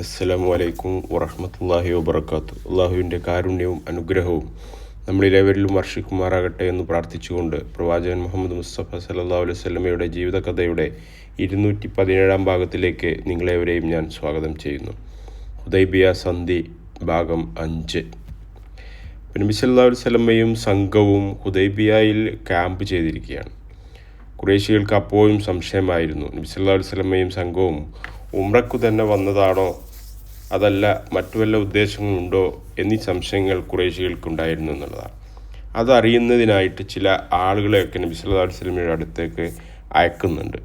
അസ്സലാമു അലൈക്കും വറഹമത്തല്ലാഹി വബർക്കാത്തു അള്ളാഹുവിന്റെ കാരുണ്യവും അനുഗ്രഹവും നമ്മളിലേവരിലും വർഷിക്കുമാറാകട്ടെ എന്ന് പ്രാർത്ഥിച്ചുകൊണ്ട് പ്രവാചകൻ മുഹമ്മദ് മുസ്തഫ സല്ലല്ലാഹു അലൈഹി സ്വലമയുടെ ജീവിതകഥയുടെ ഇരുന്നൂറ്റി പതിനേഴാം ഭാഗത്തിലേക്ക് നിങ്ങളേവരെയും ഞാൻ സ്വാഗതം ചെയ്യുന്നു. ഹുദൈബിയ സന്ധി ഭാഗം അഞ്ച്. നബി സല്ലല്ലാഹു അലൈഹി വസല്ലമയും സംഘവും ഹുദൈബിയയിൽ ക്യാമ്പ് ചെയ്തിരിക്കുകയാണ്. കുറേശികൾക്ക് അപ്പോഴും സംശയമായിരുന്നു. നബി അലൈഹി വസല്ലമയും സംഘവും ഉമ്രക്കു തന്നെ വന്നതാണോ അതല്ല മറ്റു വല്ല ഉദ്ദേശങ്ങളുണ്ടോ എന്നീ സംശയങ്ങൾ കുറേശികൾക്കുണ്ടായിരുന്നു എന്നുള്ളതാണ്. അതറിയുന്നതിനായിട്ട് ചില ആളുകളെയൊക്കെ നബി സല്ലല്ലാഹു അലൈഹി വസല്ലമയുടെ അടുത്തേക്ക് അയക്കുന്നുണ്ട്.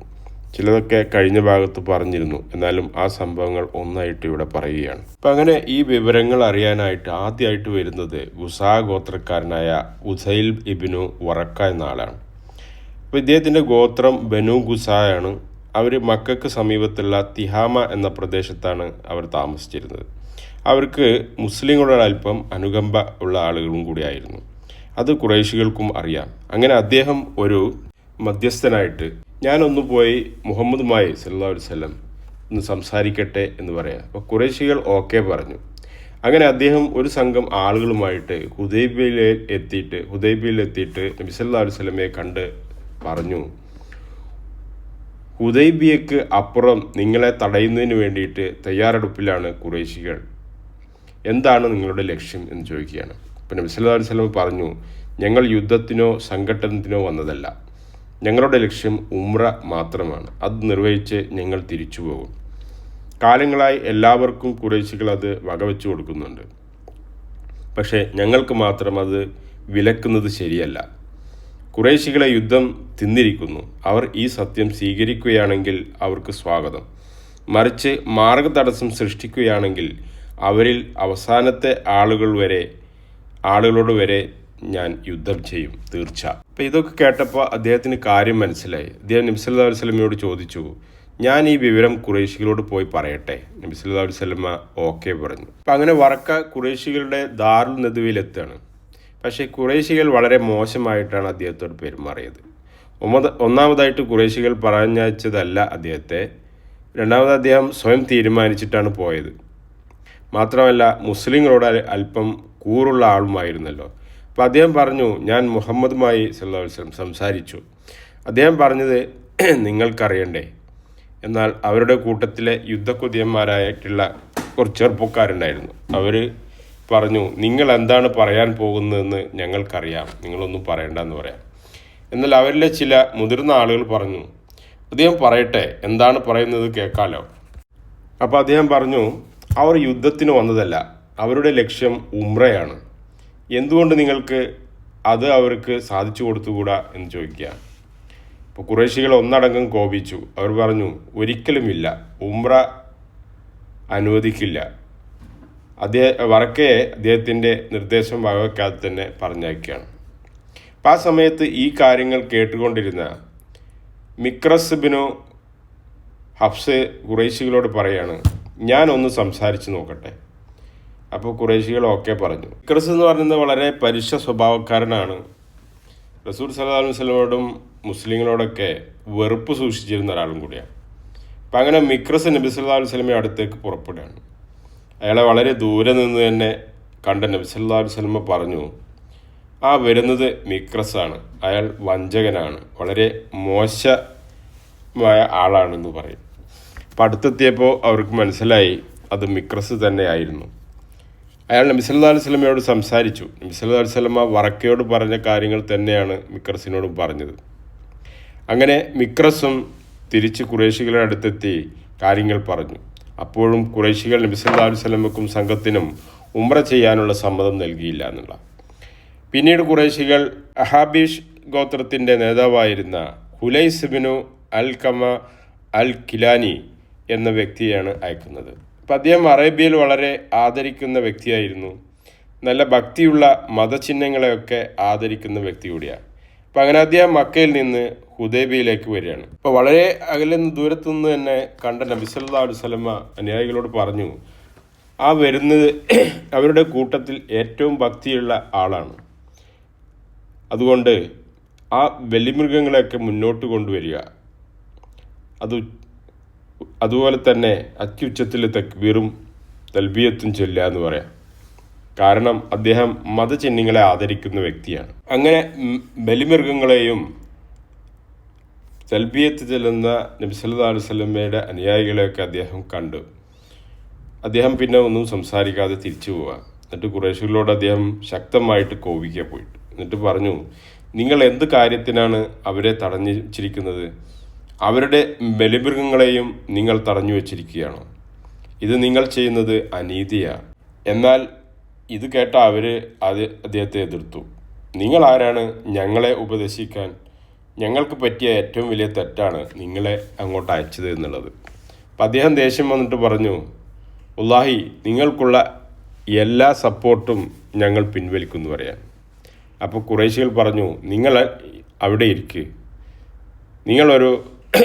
ചിലതൊക്കെ കഴിഞ്ഞ ഭാഗത്ത് പറഞ്ഞിരുന്നു. എന്നാലും ആ സംഭവങ്ങൾ ഒന്നായിട്ട് ഇവിടെ പറയുകയാണ്. അപ്പം അങ്ങനെ ഈ വിവരങ്ങൾ അറിയാനായിട്ട് ആദ്യമായിട്ട് വരുന്നത് ഗുസാ ഗോത്രക്കാരനായ ഉസൈൽ ഇബിനു വറക്ക എന്ന ആളാണ് അപ്പോൾ ഇദ്ദേഹത്തിന്റെ ഗോത്രം ബനു ഗുസായാണ്. അവർ മക്കൾക്ക് സമീപത്തുള്ള തിഹാമ എന്ന പ്രദേശത്താണ് അവർ താമസിച്ചിരുന്നത്. അവർക്ക് മുസ്ലിങ്ങളോട് അല്പം അനുകമ്പ ഉള്ള ആളുകളും കൂടിയായിരുന്നു അത് കുറേശികൾക്കും അറിയാം. അങ്ങനെ അദ്ദേഹം ഒരു മധ്യസ്ഥനായിട്ട് ഞാനൊന്ന് പോയി മുഹമ്മദുമായി അലൈഹി വസല്ലം ഒന്ന് സംസാരിക്കട്ടെ എന്ന് പറയാം. അപ്പോൾ കുറേശികൾ ഓക്കെ പറഞ്ഞു. അങ്ങനെ അദ്ദേഹം ഒരു സംഘം ആളുകളുമായിട്ട് ഹുദൈബിയിൽ എത്തിയിട്ട് ഹുദൈബിയിൽ എത്തിയിട്ട് നബി സല്ലല്ലാഹു അലൈഹി വസല്ലമയെ കണ്ട് പറഞ്ഞു. ഹുദൈബിയക്ക് അപ്പുറം നിങ്ങളെ തടയുന്നതിന് വേണ്ടിയിട്ട് തയ്യാറെടുപ്പിലാണ് കുറേശികൾ എന്താണ് നിങ്ങളുടെ ലക്ഷ്യം എന്ന് ചോദിക്കുകയാണ്. ഇപ്പം നബി സല്ലല്ലാഹു അലൈഹി വസല്ലം പറഞ്ഞു ഞങ്ങൾ യുദ്ധത്തിനോ സംഘട്ടനത്തിനോ വന്നതല്ല. ഞങ്ങളുടെ ലക്ഷ്യം ഉമ്ര മാത്രമാണ്. അത് നിർവഹിച്ച് ഞങ്ങൾ തിരിച്ചു പോകും. കാലങ്ങളായി എല്ലാവർക്കും കുറേശികൾ അത് വകവെച്ചു കൊടുക്കുന്നുണ്ട്. പക്ഷേ ഞങ്ങൾക്ക് മാത്രം അത് വിലക്കുന്നത് ശരിയല്ല. കുറേശികളെ യുദ്ധം തിന്നിരിക്കുന്നു. അവർ ഈ സത്യം സ്വീകരിക്കുകയാണെങ്കിൽ അവർക്ക് സ്വാഗതം. മറിച്ച് മാർഗതടസ്സം സൃഷ്ടിക്കുകയാണെങ്കിൽ അവരിൽ അവസാനത്തെ ആളുകൾ വരെ ആളുകളോട് വരെ ഞാൻ യുദ്ധം ചെയ്യും. തീർച്ച. അപ്പം ഇതൊക്കെ കേട്ടപ്പോൾ അദ്ദേഹത്തിന് കാര്യം മനസ്സിലായി. അദ്ദേഹം നബിസല്ലാ വസ്ലമയോട് ചോദിച്ചു ഞാൻ ഈ വിവരം കുറേശികളോട് പോയി പറയട്ടെ? നബി വസ്ലമ ഓക്കെ പറഞ്ഞു. അപ്പം അങ്ങനെ വറക്ക കുറേശികളുടെ ദാറുൽ നദുവിലെത്താണ് പക്ഷേ കുറേശികൾ വളരെ മോശമായിട്ടാണ് അദ്ദേഹത്തോട് പെരുമാറിയത്. ഒന്നാമതായിട്ട് കുറേശികൾ പറഞ്ഞയച്ചതല്ല അദ്ദേഹത്തെ. രണ്ടാമത് അദ്ദേഹം സ്വയം തീരുമാനിച്ചിട്ടാണ് പോയത്. മാത്രമല്ല മുസ്ലിങ്ങളോട് അല്പം കൂറുള്ള ആളുമായിരുന്നല്ലോ. അപ്പോൾ അദ്ദേഹം പറഞ്ഞു ഞാൻ മുഹമ്മദുമായി വസല്ലം സംസാരിച്ചു. അദ്ദേഹം പറഞ്ഞത് നിങ്ങൾക്കറിയണ്ടേ? എന്നാൽ അവരുടെ കൂട്ടത്തിലെ യുദ്ധക്കുതിയന്മാരായിട്ടുള്ള കുറച്ച് ചെറുപ്പക്കാരുണ്ടായിരുന്നു. അവർ പറഞ്ഞു നിങ്ങൾ എന്താണ് പറയാൻ പോകുന്നതെന്ന് ഞങ്ങൾക്കറിയാം. നിങ്ങളൊന്നും പറയണ്ടെന്ന് പറയാം. എന്നാൽ അവരിലെ ചില മുതിർന്ന ആളുകൾ പറഞ്ഞു അദ്ദേഹം പറയട്ടെ എന്താണ് പറയുന്നത് കേൾക്കാലോ. അപ്പോൾ അദ്ദേഹം പറഞ്ഞു അവർ യുദ്ധത്തിന് വന്നതല്ല അവരുടെ ലക്ഷ്യം ഉമ്രയാണ് എന്തുകൊണ്ട് നിങ്ങൾക്ക് അത് അവർക്ക് സാധിച്ചു കൊടുത്തുകൂടാ? എന്ന് ചോദിക്കുക. ഇപ്പോൾ കുറേശികൾ ഒന്നടങ്കം കോപിച്ചു. അവർ പറഞ്ഞു ഒരിക്കലുമില്ല. ഉമ്ര അനുവദിക്കില്ല. അദ്ദേഹം വറക്കെ അദ്ദേഹത്തിന്റെ നിർദ്ദേശം വകവെക്കാതെ തന്നെ പറഞ്ഞയക്കുകയാണ്. അപ്പം ആ സമയത്ത് ഈ കാര്യങ്ങൾ കേട്ടുകൊണ്ടിരുന്ന മിക്രസ് ബിനു ഹഫ്സ് കുറേശികളോട് പറയാണ് ഞാൻ ഒന്ന് സംസാരിച്ച് നോക്കട്ടെ. അപ്പോൾ കുറേശികൾ ഓക്കെ പറഞ്ഞു. മിക്രസ് എന്ന് പറയുന്നത് വളരെ പരുഷ സ്വഭാവക്കാരനാണ്. റസൂൽ സല്ലാ വസ്ലമോടും മുസ്ലിങ്ങളോടൊക്കെ വെറുപ്പ് സൂക്ഷിച്ചിരുന്ന ഒരാളും കൂടിയാണ്. അപ്പം അങ്ങനെ മിക്രസ് നബി സല്ലാ സ്വലമെ അടുത്തേക്ക് പുറപ്പെടുകയാണ്. അയാളെ വളരെ ദൂരെ നിന്ന് തന്നെ കണ്ട നബി സല്ലാ അലൈഹി സ്വലമ പറഞ്ഞു ആ വരുന്നത് മിക്രസാണ്. അയാൾ വഞ്ചകനാണ്. വളരെ മോശമായ ആളാണെന്ന് പറയും. അപ്പം അടുത്തെത്തിയപ്പോൾ അവർക്ക് മനസ്സിലായി അത് മിക്രസ് തന്നെയായിരുന്നു. അയാൾ നബി സല്ലാ അലൈഹി സ്വലമയോട് സംസാരിച്ചു. നബി സല്ലാ അലൈഹി സ്വലമ വറക്കയോട് പറഞ്ഞ കാര്യങ്ങൾ തന്നെയാണ് മിക്രസിനോടും പറഞ്ഞത്. അങ്ങനെ മിക്രസും തിരിച്ച് കുറേശികളുടെ അടുത്തെത്തി കാര്യങ്ങൾ പറഞ്ഞു. അപ്പോഴും കുറേശികൾ നബി സല്ലാ അലൈഹി സ്വലമക്കും സംഘത്തിനും ഉമ്ര ചെയ്യാനുള്ള സമ്മതം നൽകിയില്ല എന്നുള്ള. പിന്നീട് കുറേശികൾ അഹാബീഷ് ഗോത്രത്തിന്റെ നേതാവായിരുന്ന ഹുലൈസ് ബിനു അൽ കമ അൽ കിലാനി എന്ന വ്യക്തിയാണ് അയക്കുന്നത്. അപ്പം അദ്ദേഹം അറേബ്യയിൽ വളരെ ആദരിക്കുന്ന വ്യക്തിയായിരുന്നു. നല്ല ഭക്തിയുള്ള മതചിഹ്നങ്ങളെയൊക്കെ ആദരിക്കുന്ന വ്യക്തി കൂടിയാണ്. അപ്പം അങ്ങനെ അദ്ദേഹം മക്കയിൽ നിന്ന് ഹുദൈബിയിലേക്ക് വരികയാണ്. അപ്പോൾ വളരെ അകലെ നിന്ന് ദൂരത്തു നിന്ന് തന്നെ കണ്ട അലൈഹി വസല്ലമ അനുയായികളോട് പറഞ്ഞു ആ വരുന്നത് അവരുടെ കൂട്ടത്തിൽ ഏറ്റവും ഭക്തിയുള്ള ആളാണ്. അതുകൊണ്ട് ആ ബലിമൃഗങ്ങളെയൊക്കെ മുന്നോട്ട് കൊണ്ടുവരിക. അത് അതുപോലെ തന്നെ അത്യുച്ചത്തിൽ തക്ബീറും തൽബിയത്തും ചൊല്ലുക എന്ന് പറയാം. കാരണം അദ്ദേഹം മതചിഹ്നങ്ങളെ ആദരിക്കുന്ന വ്യക്തിയാണ്. അങ്ങനെ ബലിമൃഗങ്ങളെയും തൽബിയത്ത് ചെല്ലുന്ന നബി സല്ലല്ലാഹു അലൈഹി വസല്ലമയുടെ അനുയായികളെയൊക്കെ അദ്ദേഹം കണ്ടു. അദ്ദേഹം പിന്നെ ഒന്നും സംസാരിക്കാതെ തിരിച്ചു പോവുക എന്നിട്ട് കുറേശികളോട് അദ്ദേഹം ശക്തമായിട്ട് കോപിക്കുക പോയിട്ട്. എന്നിട്ട് പറഞ്ഞു നിങ്ങൾ എന്ത് കാര്യത്തിനാണ് അവരെ തടഞ്ഞു വച്ചിരിക്കുന്നത് അവരുടെ ബലിമൃഗങ്ങളെയും നിങ്ങൾ തടഞ്ഞു വച്ചിരിക്കുകയാണോ? ഇത് നിങ്ങൾ ചെയ്യുന്നത് അനീതിയാണ് എന്നാൽ ഇത് കേട്ട അവർ അത് അദ്ദേഹത്തെ എതിർത്തു. നിങ്ങൾ ആരാണ് ഞങ്ങളെ ഉപദേശിക്കാൻ ഞങ്ങൾക്ക് പറ്റിയ ഏറ്റവും വലിയ തെറ്റാണ് നിങ്ങളെ അങ്ങോട്ട് അയച്ചത് എന്നുള്ളത്. അപ്പം അദ്ദേഹം ദേഷ്യം വന്നിട്ട് പറഞ്ഞു ഉള്ളാഹി നിങ്ങൾക്കുള്ള എല്ലാ സപ്പോർട്ടും ഞങ്ങൾ പിൻവലിക്കുന്നു പറയാൻ. അപ്പോൾ കുറേശികൾ പറഞ്ഞു നിങ്ങൾ അവിടെ ഇരിക്കുക നിങ്ങളൊരു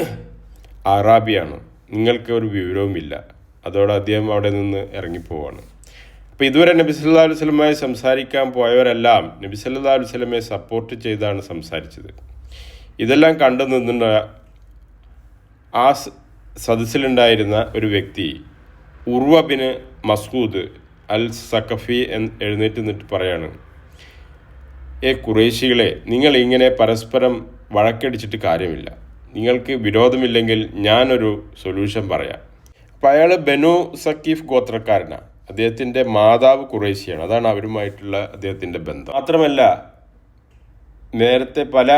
അറാബിയാണ്. നിങ്ങൾക്ക് ഒരു വിവരവുമില്ല. അതോടെ അദ്ദേഹം അവിടെ നിന്ന് ഇറങ്ങിപ്പോവാണ്. അപ്പോൾ ഇതുവരെ നബി സല്ലാ അലൈഹി സ്വലമായി സംസാരിക്കാൻ പോയവരെല്ലാം നബി സല്ലാ അലൈഹി സ്വലമയെ സപ്പോർട്ട് ചെയ്താണ് സംസാരിച്ചത്. ഇതെല്ലാം കണ്ടു നിന്നുണ്ട ആ സദസ്സിലുണ്ടായിരുന്ന ഒരു വ്യക്തി ഉർവബിന് മസ്കൂദ് അൽ സഖഫി എന്ന് എഴുന്നേറ്റ് നിന്നിട്ട് പറയാണ് ഏ കുറേശികളെ നിങ്ങൾ ഇങ്ങനെ പരസ്പരം വഴക്കടിച്ചിട്ട് കാര്യമില്ല. നിങ്ങൾക്ക് വിരോധമില്ലെങ്കിൽ ഞാനൊരു സൊല്യൂഷൻ പറയാം. അപ്പം അയാൾ ബനു സക്കീഫ് ഗോത്രക്കാരനാണ് അദ്ദേഹത്തിന്റെ മാതാവ് കുറേശിയാണ്. അതാണ് അവരുമായിട്ടുള്ള അദ്ദേഹത്തിന്റെ ബന്ധം. മാത്രമല്ല നേരത്തെ പല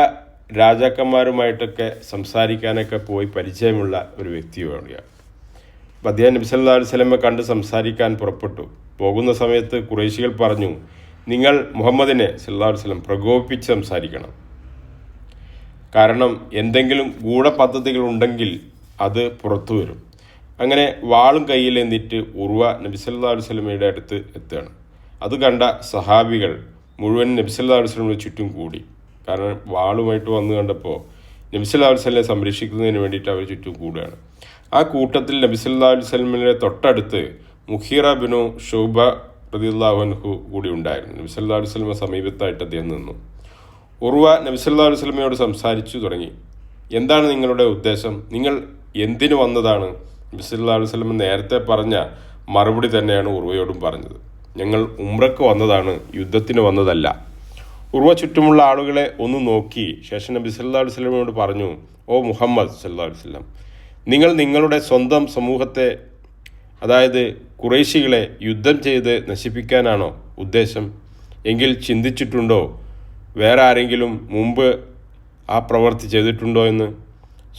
രാജാക്കന്മാരുമായിട്ടൊക്കെ സംസാരിക്കാനൊക്കെ പോയി പരിചയമുള്ള ഒരു വ്യക്തിയാണ് അപ്പം അദ്ദേഹം നബി അലൈഹി വസല്ലമയെ കണ്ട് സംസാരിക്കാൻ പുറപ്പെട്ടു. പോകുന്ന സമയത്ത് കുറേശികൾ പറഞ്ഞു നിങ്ങൾ മുഹമ്മദിനെ അലൈഹി വസല്ലം പ്രകോപിപ്പിച്ച് സംസാരിക്കണം. കാരണം എന്തെങ്കിലും ഗൂഢപദ്ധതികൾ ഉണ്ടെങ്കിൽ അത് പുറത്തു വരും. അങ്ങനെ വാളും കയ്യിൽ എന്നിട്ട് ഉർവ അലൈഹി വസല്ലമയുടെ അടുത്ത് എത്തുകയാണ്. അത് കണ്ട സഹാബികൾ മുഴുവൻ നബി സല്ലല്ലാഹു അലൈഹി വസല്ലമയുടെ ചുറ്റും കൂടി. കാരണം വാളുമായിട്ട് വന്നു കണ്ടപ്പോൾ നബി സല്ലല്ലാഹു അലൈഹി വസല്ലമയെ സംരക്ഷിക്കുന്നതിന് വേണ്ടിയിട്ട് അവർ ചുറ്റും കൂടുകയാണ് ആ കൂട്ടത്തിൽ നബി സല്ലല്ലാഹു അലൈഹി തൊട്ടടുത്ത് മുഖീറ ബിനു ഷൗബ റളിയല്ലാഹു അൻഹു കൂടി ഉണ്ടായിരുന്നു. നബിസല്ലാസ്ലമ സമീപത്തായിട്ട് അദ്ദേഹം നിന്നു. ഉറുവ നബിസല്ലാസ്ലമയോട് സംസാരിച്ചു തുടങ്ങി. എന്താണ് നിങ്ങളുടെ ഉദ്ദേശം? നിങ്ങൾ എന്തിനു വന്നതാണ്? നബിസല്ലാസ്ലമ നേരത്തെ പറഞ്ഞ മറുപടി തന്നെയാണ് ഉറുവയോടും പറഞ്ഞത്. ഞങ്ങൾ ഉമ്രക്ക് വന്നതാണ് യുദ്ധത്തിന് വന്നതല്ല. ഉർവ ചുറ്റുമുള്ള ആളുകളെ ഒന്ന് നോക്കി ശേഷം നബി അലൈഹി വസല്ലമയോട് പറഞ്ഞു ഓ മുഹമ്മദ് അലൈഹി വസല്ലം നിങ്ങൾ നിങ്ങളുടെ സ്വന്തം സമൂഹത്തെ അതായത് കുറേശികളെ യുദ്ധം ചെയ്ത് നശിപ്പിക്കാനാണോ ഉദ്ദേശം? എങ്കിൽ ചിന്തിച്ചിട്ടുണ്ടോ? വേറെ ആരെങ്കിലും മുമ്പ് ആ പ്രവൃത്തി ചെയ്തിട്ടുണ്ടോ എന്ന്?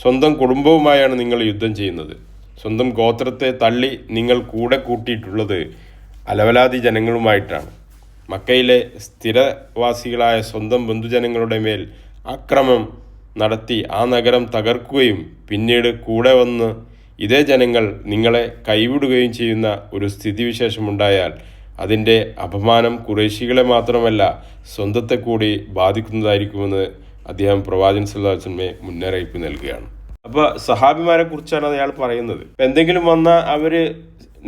സ്വന്തം കുടുംബവുമായാണ് നിങ്ങൾ യുദ്ധം ചെയ്യുന്നത്. സ്വന്തം ഗോത്രത്തെ തള്ളി നിങ്ങൾ കൂടെ കൂട്ടിയിട്ടുള്ളത് അലവലാതി ജനങ്ങളുമായിട്ടാണ്. മക്കയിലെ സ്ഥിരവാസികളായ സ്വന്തം ബന്ധുജനങ്ങളുടെ മേൽ ആക്രമം നടത്തി ആ നഗരം തകർക്കുകയും പിന്നീട് കൂടെ വന്ന് ഇതേ ജനങ്ങൾ നിങ്ങളെ കൈവിടുകയും ചെയ്യുന്ന ഒരു സ്ഥിതിവിശേഷമുണ്ടായാൽ അതിന്റെ അപമാനം കുറേശികളെ മാത്രമല്ല സ്വന്തത്തെ കൂടി ബാധിക്കുന്നതായിരിക്കുമെന്ന് അദ്ദേഹം പ്രവാചകൻ സല്ലാസ്മയെ മുന്നറിയിപ്പ് നൽകുകയാണ്. അപ്പോൾ സഹാബിമാരെ കുറിച്ചാണ് അയാൾ പറയുന്നത്. എന്തെങ്കിലും വന്ന അവർ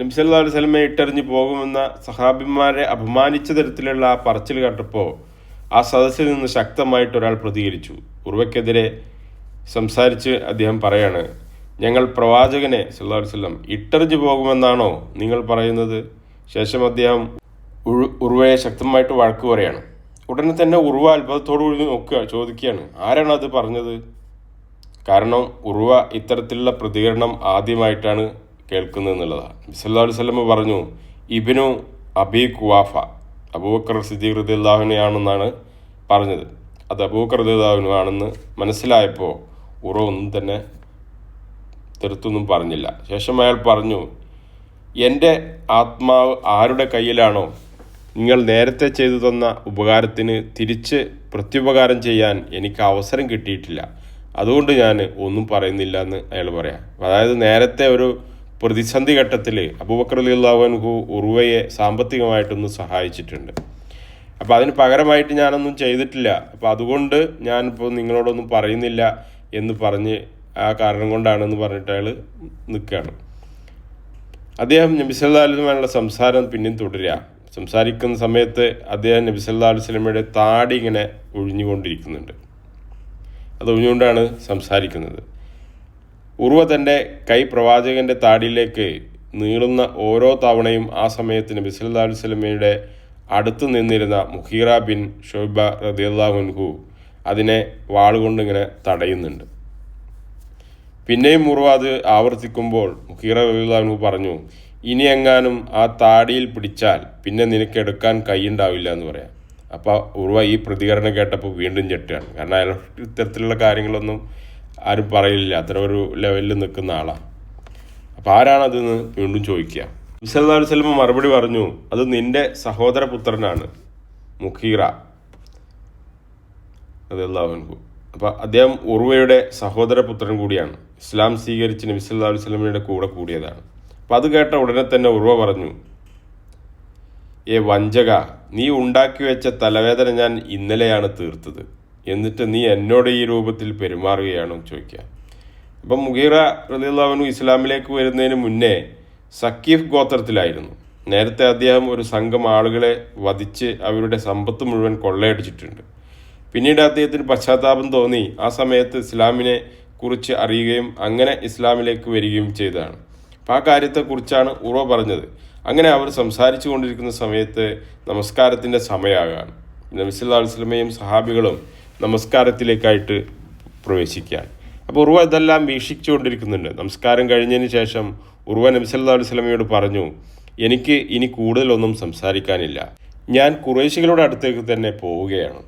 നബ്സല്ലാ സ്വലമെ ഇട്ടെറിഞ്ഞ് പോകുമെന്ന സഹാബിമാരെ അപമാനിച്ച തരത്തിലുള്ള ആ പറച്ചിൽ കണ്ടപ്പോൾ ആ സദസ്സിൽ നിന്ന് ശക്തമായിട്ട് ഒരാൾ പ്രതികരിച്ചു. ഉർവയ്ക്കെതിരെ സംസാരിച്ച് അദ്ദേഹം പറയാണ് ഞങ്ങൾ പ്രവാചകനെ സല്ലാ അലൈഹി സ്വലം ഇട്ടെറിഞ്ഞു പോകുമെന്നാണോ നിങ്ങൾ പറയുന്നത്? ശേഷം അദ്ദേഹം ഉറുവയെ ശക്തമായിട്ട് വഴക്ക് പറയാണ്. ഉടനെ തന്നെ ഉർവ അത്ഭുതത്തോടു കൂടി നോക്കുക ചോദിക്കുകയാണ് ആരാണ് അത് പറഞ്ഞത്? കാരണം ഉറുവ ഇത്തരത്തിലുള്ള പ്രതികരണം ആദ്യമായിട്ടാണ് കേൾക്കുന്നത് എന്നുള്ളതാണ്. വസല്ലമ പറഞ്ഞു ഇബിനു അബി കുവാഫ അബൂബക്കർ സിദ്ദീഖ് റദിയല്ലാഹുവിനെയാണെന്നാണ് പറഞ്ഞത്. അത് അബൂബക്കർ റദിയല്ലാഹുവിനു ആണെന്ന് മനസ്സിലായപ്പോൾ ഉറ ഒന്നും തന്നെ തെറുത്തൊന്നും പറഞ്ഞില്ല. ശേഷം അയാൾ പറഞ്ഞു എന്റെ ആത്മാവ് ആരുടെ കയ്യിലാണോ? നിങ്ങൾ നേരത്തെ ചെയ്തു തന്ന ഉപകാരത്തിന് തിരിച്ച് പ്രത്യുപകാരം ചെയ്യാൻ എനിക്ക് അവസരം കിട്ടിയിട്ടില്ല. അതുകൊണ്ട് ഞാൻ ഒന്നും പറയുന്നില്ല എന്ന് അയാൾ പറയാം. അതായത് നേരത്തെ ഒരു പ്രതിസന്ധി ഘട്ടത്തിൽ അബൂബക്കർ ഉറുവയെ സാമ്പത്തികമായിട്ടൊന്ന് സഹായിച്ചിട്ടുണ്ട്. അപ്പോൾ അതിന് പകരമായിട്ട് ഞാനൊന്നും ചെയ്തിട്ടില്ല. അപ്പോൾ അതുകൊണ്ട് ഞാനിപ്പോൾ നിങ്ങളോടൊന്നും പറയുന്നില്ല എന്ന് പറഞ്ഞ് ആ കാരണം കൊണ്ടാണെന്ന് പറഞ്ഞിട്ട് അയാൾ നിൽക്കുകയാണ് അദ്ദേഹം നബിസല്ലാസ്ലമാനുള്ള സംസാരം പിന്നെയും തുടരുക സംസാരിക്കുന്ന സമയത്ത് അദ്ദേഹം നബി സല്ലാ അലുസ്ലമയുടെ താടി ഇങ്ങനെ ഒഴിഞ്ഞുകൊണ്ടിരിക്കുന്നുണ്ട്. അത് ഒഴിഞ്ഞുകൊണ്ടാണ് സംസാരിക്കുന്നത്. ഉർവ തന്റെ കൈ പ്രവാചകന്റെ താടിയിലേക്ക് നീളുന്ന ഓരോ തവണയും ആ സമയത്ത് നബി വസല്ലമയുടെ അടുത്ത് നിന്നിരുന്ന മുഹീറ ബിൻ ഷോബ റദിയല്ലാഹുൻഹു അതിനെ വാളുകൊണ്ട് ഇങ്ങനെ തടയുന്നുണ്ട്. പിന്നെയും ഉറുവ അത് ആവർത്തിക്കുമ്പോൾ മുഹീറ റദിയല്ലാഹുൻഹു പറഞ്ഞു ഇനി എങ്ങാനും ആ താടിയിൽ പിടിച്ചാൽ പിന്നെ നിനക്ക് എടുക്കാൻ കൈയുണ്ടാവില്ല എന്ന് പറയാം. അപ്പോൾ ഉറുവ ഈ പ്രതികരണം കേട്ടപ്പോൾ വീണ്ടും ചെട്ടുകയാണ് കാരണം അയാൾ ഇത്തരത്തിലുള്ള കാര്യങ്ങളൊന്നും ആരും പറയില്ല. അത്ര ഒരു ലെവലിൽ നിൽക്കുന്ന ആളാണ് അപ്പോൾ ആരാണതെന്ന് വീണ്ടും ചോദിക്കുക മുസല്ലാ വസ്ലമ മറുപടി പറഞ്ഞു അത് നിന്റെ സഹോദരപുത്രനാണ് മുഖീറ. അതെല്ലാവർക്കും അപ്പോൾ അദ്ദേഹം ഉർവയുടെ സഹോദരപുത്രൻ കൂടിയാണ്. ഇസ്ലാം സ്വീകരിച്ച് നബി സല്ലാ വസ്ലമയുടെ കൂടെ കൂടിയതാണ്. അപ്പോൾ അത് കേട്ട ഉടനെ തന്നെ ഉർവ പറഞ്ഞു ഏ വഞ്ചക നീ ഉണ്ടാക്കി വെച്ച തലവേദന ഞാൻ ഇന്നലെയാണ് തീർത്തത്. എന്നിട്ട് നീ എന്നോട് ഈ രൂപത്തിൽ പെരുമാറുകയാണോ ചോദിക്കുക. അപ്പം മുഗീറ റലിയുള്ളവനു ഇസ്ലാമിലേക്ക് വരുന്നതിന് മുന്നേ സക്കീഫ് ഗോത്രത്തിലായിരുന്നു. നേരത്തെ അദ്ദേഹം ഒരു സംഘം ആളുകളെ വധിച്ച് അവരുടെ സമ്പത്ത് മുഴുവൻ കൊള്ളയടിച്ചിട്ടുണ്ട്. പിന്നീട് അദ്ദേഹത്തിന് പശ്ചാത്താപം തോന്നി. ആ സമയത്ത് ഇസ്ലാമിനെ കുറിച്ച് അറിയുകയും അങ്ങനെ ഇസ്ലാമിലേക്ക് വരികയും ചെയ്തതാണ്. അപ്പം ആ കാര്യത്തെക്കുറിച്ചാണ് ഉറവ പറഞ്ഞത്. അങ്ങനെ അവർ സംസാരിച്ചു കൊണ്ടിരിക്കുന്ന സമയത്ത് നമസ്കാരത്തിന്റെ സമയമാകാണ്. നബിസ്വല്ലാ വസ്ലമയും സഹാബികളും നമസ്കാരത്തിലേക്കായിട്ട് പ്രവേശിക്കുകയാണ് അപ്പോൾ ഉറുവ ഇതെല്ലാം വീക്ഷിച്ചുകൊണ്ടിരിക്കുന്നുണ്ട്. നമസ്കാരം കഴിഞ്ഞതിന് ശേഷം ഉർവ നബിസല്ലാ വസ്ലമയോട് പറഞ്ഞു എനിക്ക് ഇനി കൂടുതലൊന്നും സംസാരിക്കാനില്ല. ഞാൻ കുറേശികളുടെ അടുത്തേക്ക് തന്നെ പോവുകയാണ്.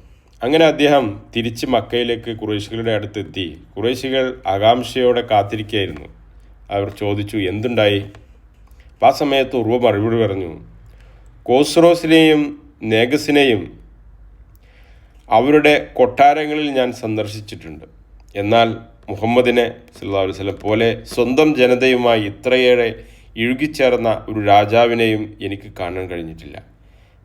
അങ്ങനെ അദ്ദേഹം തിരിച്ച് മക്കയിലേക്ക് കുറേശികളുടെ അടുത്തെത്തി. കുറേശികൾ ആകാംക്ഷയോടെ കാത്തിരിക്കുകയായിരുന്നു. അവർ ചോദിച്ചു എന്തുണ്ടായി? അപ്പം ആ സമയത്ത് ഉറുവ മറുപടി പറഞ്ഞു കോസ്റോസിനെയും നേഗസിനെയും അവരുടെ കൊട്ടാരങ്ങളിൽ ഞാൻ സന്ദർശിച്ചിട്ടുണ്ട്. എന്നാൽ മുഹമ്മദിനെ സല്ലാ വസ്ലം പോലെ സ്വന്തം ജനതയുമായി ഇത്രയേറെ ഇഴുകിച്ചേർന്ന ഒരു രാജാവിനെയും എനിക്ക് കാണാൻ കഴിഞ്ഞിട്ടില്ല.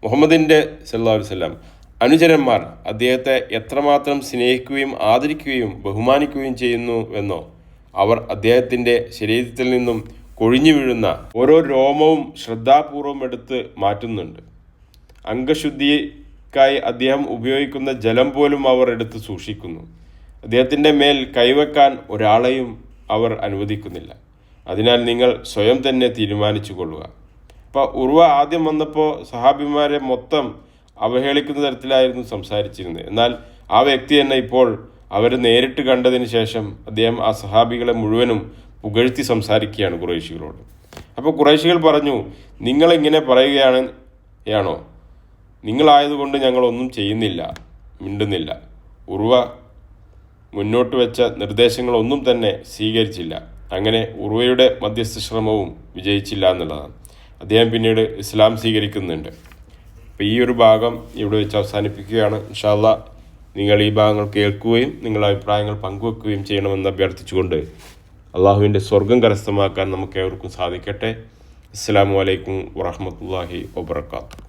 മുഹമ്മദിന്റെ സല്ലാ വസ്ലം അനുചരന്മാർ അദ്ദേഹത്തെ എത്രമാത്രം സ്നേഹിക്കുകയും ആദരിക്കുകയും ബഹുമാനിക്കുകയും ചെയ്യുന്നുവെന്നോ അവർ അദ്ദേഹത്തിന്റെ ശരീരത്തിൽ നിന്നും കൊഴിഞ്ഞു വീഴുന്ന ഓരോ രോമവും ശ്രദ്ധാപൂർവം എടുത്ത് മാറ്റുന്നുണ്ട്. അംഗശുദ്ധിക്കായി അദ്ദേഹം ഉപയോഗിക്കുന്ന ജലം പോലും അവർ എടുത്ത് സൂക്ഷിക്കുന്നു. അദ്ദേഹത്തിന്റെ മേൽ കൈവെക്കാൻ ഒരാളെയും അവർ അനുവദിക്കുന്നില്ല. അതിനാൽ നിങ്ങൾ സ്വയം തന്നെ തീരുമാനിച്ചു കൊള്ളുക അപ്പോൾ ഉർവ ആദ്യം വന്നപ്പോൾ സഹാബിമാരെ മൊത്തം അവഹേളിക്കുന്ന തരത്തിലായിരുന്നു സംസാരിച്ചിരുന്നത്. എന്നാൽ ആ വ്യക്തി തന്നെ ഇപ്പോൾ അവർ നേരിട്ട് കണ്ടതിന് ശേഷം അദ്ദേഹം ആ സഹാബികളെ മുഴുവനും പുകഴ്ത്തി സംസാരിക്കുകയാണ് കുറേശികളോട് അപ്പോൾ കുറേശികൾ പറഞ്ഞു നിങ്ങളിങ്ങനെ പറയുകയാണ്? യാണോ? നിങ്ങളായതുകൊണ്ട് ഞങ്ങളൊന്നും ചെയ്യുന്നില്ല മിണ്ടുന്നില്ല. ഉറുവ മുന്നോട്ട് വെച്ച നിർദ്ദേശങ്ങളൊന്നും തന്നെ സ്വീകരിച്ചില്ല. അങ്ങനെ ഉറുവയുടെ മധ്യസ്ഥ ശ്രമവും വിജയിച്ചില്ല എന്നുള്ളതാണ്. അദ്ദേഹം പിന്നീട് ഇസ്ലാം സ്വീകരിക്കുന്നുണ്ട്. അപ്പോൾ ഈ ഒരു ഭാഗം ഇവിടെ വെച്ച് അവസാനിപ്പിക്കുകയാണ്. ഇൻഷാല്ല നിങ്ങൾ ഈ ഭാഗങ്ങൾ കേൾക്കുകയും നിങ്ങളുടെ അഭിപ്രായങ്ങൾ പങ്കുവെക്കുകയും ചെയ്യണമെന്ന് അഭ്യർത്ഥിച്ചുകൊണ്ട് അള്ളാഹുവിന്റെ സ്വർഗം കരസ്ഥമാക്കാൻ നമുക്ക് ഏവർക്കും സാധിക്കട്ടെ. അസ്സാം വലൈക്കും വറഹമത്തല്ലാഹി വാബർക്കാത്തു